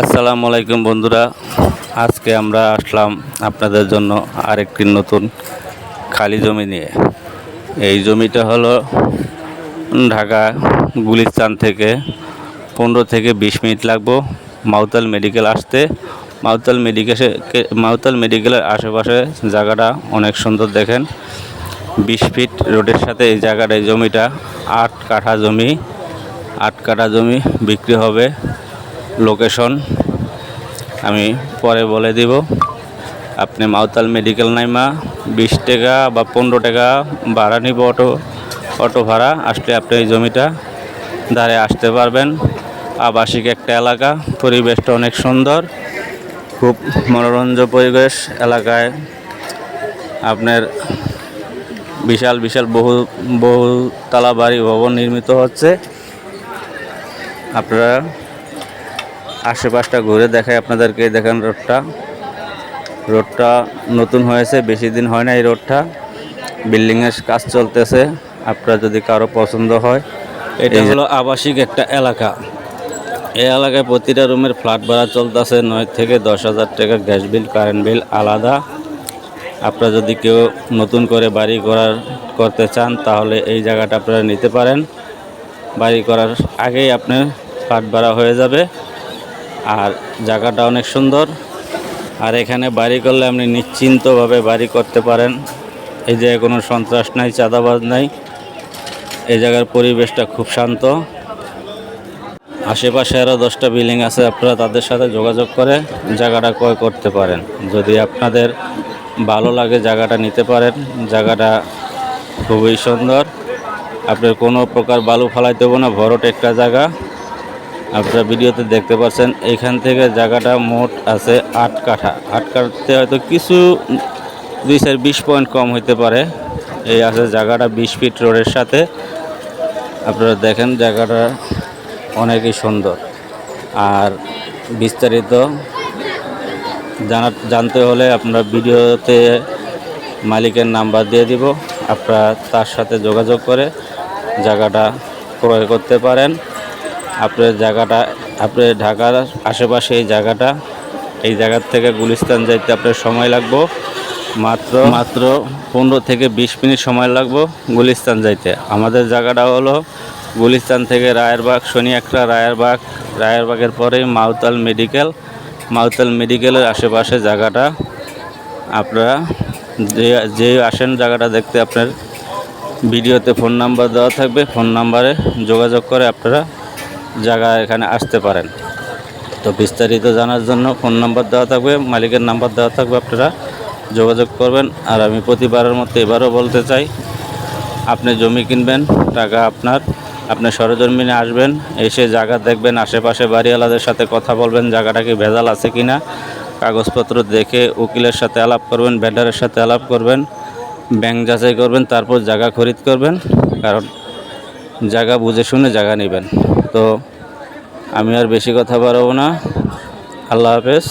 আসসালামু আলাইকুম বন্ধুরা। আজকে আমরা আসলাম আপনাদের জন্য আরেকটি নতুন খালি জমি নিয়ে। এই জমিটা হলো ঢাকা গুলিস্তান থেকে পনেরো থেকে বিশ মিনিট লাগবো মাউতাল মেডিকেল আসতে। মাউতাল মেডিকেলে, মাউতাল মেডিকেলের আশেপাশে জায়গাটা অনেক সুন্দর দেখেন। বিশ ফিট রোডের সাথে এই জায়গাটা এই জমিটা আট কাঠা জমি, আট কাঠা জমি বিক্রি হবে। লোকেশন আমি পরে বলে দিব। আপনি মাউতাল মেডিকেল নাইমা, বিশ টাকা বা পনেরো টাকা ভাড়া নিব অটো অটো ভাড়া, আসলে আপনি এই জমিটা ধারে আসতে পারবেন। আবাসিক একটা এলাকা, পরিবেশটা অনেক সুন্দর, খুব মনোরঞ্জন পরিবেশ এলাকায়। আপনার বিশাল বিশাল বহু, বহুতলা বাড়ি, ভবন নির্মিত হচ্ছে। আপনারা আশেপাশটা ঘুরে দেখায় আপনাদেরকে দেখেন রোডটা। রোডটা নতুন হয়েছে বেশি দিন হয় না এই রোডটা। বিল্ডিংয়ের কাজ চলতেছে আপনার যদি কারও পছন্দ হয়। এটা হলো আবাসিক একটা এলাকা। এই এলাকায় প্রতিটা রুমের ফ্ল্যাট ভাড়া চলতেছে নয় থেকে দশ হাজার টাকা গ্যাস বিল কারেন্ট বিল আলাদা। আপনারা যদি কেউ নতুন করে বাড়ি করার করতে চান তাহলে এই জায়গাটা আপনারা নিতে পারেন। বাড়ি করার আগেই আপনার ফ্ল্যাট ভাড়া হয়ে যাবে। আর জায়গাটা অনেক সুন্দর। আর এখানে বাড়ি করলে আপনি নিশ্চিন্তভাবে বাড়ি করতে পারেন। এই জায়গায় কোনো সন্ত্রাস নাই, চাঁদাবাজ নাই। এই জায়গার পরিবেশটা খুব শান্ত। আশেপাশে আরও দশটা বিল্ডিং আছে, আপনারা তাদের সাথে যোগাযোগ করে জায়গাটা ক্রয় করতে পারেন। যদি আপনাদের ভালো লাগে জায়গাটা নিতে পারেন। জায়গাটা খুবই সুন্দর। আপনার কোনো প্রকার বালু ফালাই দেবো না ভরট একটা জায়গা। আপনারা ভিডিওতে দেখতে পাচ্ছেন, এখান থেকে জায়গাটা মোট আছে আট কাঠা। আট কাঠাতে হয়তো কিছু দুই চার বিশ পয়েন্ট কম হইতে পারে। এই আছে জায়গাটা বিশ ফিট রোডের সাথে। আপনারা দেখেন জায়গাটা অনেকই সুন্দর। আর বিস্তারিত জানা জানতে হলে আপনারা ভিডিওতে মালিকের নাম্বার দিয়ে দিব। আপনারা তার সাথে যোগাযোগ করে জায়গাটা ক্রয় করতে পারেন। আপনার জায়গাটা আপনি ঢাকার আশেপাশে এই জায়গাটা, এই জায়গার থেকে গুলিস্তান যাইতে আপনার সময় লাগবো। মাত্র মাত্র পনেরো থেকে বিশ মিনিট সময় লাগবো গুলিস্তান যাইতে। আমাদের জায়গাটা হলো গুলিস্তান থেকে রায়েরবাগ শনিয়াকড়া রায়েরবাগ। রায়েরবাগের পরেই মাউতাল মেডিকেল। মাউতাল মেডিকেলের আশেপাশে জায়গাটা। আপনারা যে যে আসেন জায়গাটা দেখতে আপনার ভিডিওতে ফোন নাম্বার দেওয়া থাকবে। ফোন নাম্বারে যোগাযোগ করে আপনারা জায়গা এখানে আসতে পারেন। তো বিস্তারিত জানার জন্য ফোন নাম্বার দেওয়া থাকবে, মালিকের নাম্বার দেওয়া থাকবে, আপনারা যোগাযোগ করবেন। আর আমি প্রতিবারের মতো এবারও বলতে চাই, আপনি জমি কিনবেন, টাকা আপনার, আপনি সরজমিনে আসবেন, এসে জায়গা দেখবেন, আশেপাশে বাড়িওয়ালাদের সাথে কথা বলবেন, জায়গাটা কি ভেজাল আছে কি না কাগজপত্র দেখে উকিলের সাথে আলাপ করবেন ভেন্ডারের সাথে আলাপ করবেন, ব্যাংক যাচাই করবেন, তারপর জায়গা খরিদ করবেন, কারণ জায়গা বুঝে শুনে জায়গা নেবেন। তো আমি আর বেশি কথা বাড়াবো না। আল্লাহ হাফেজ।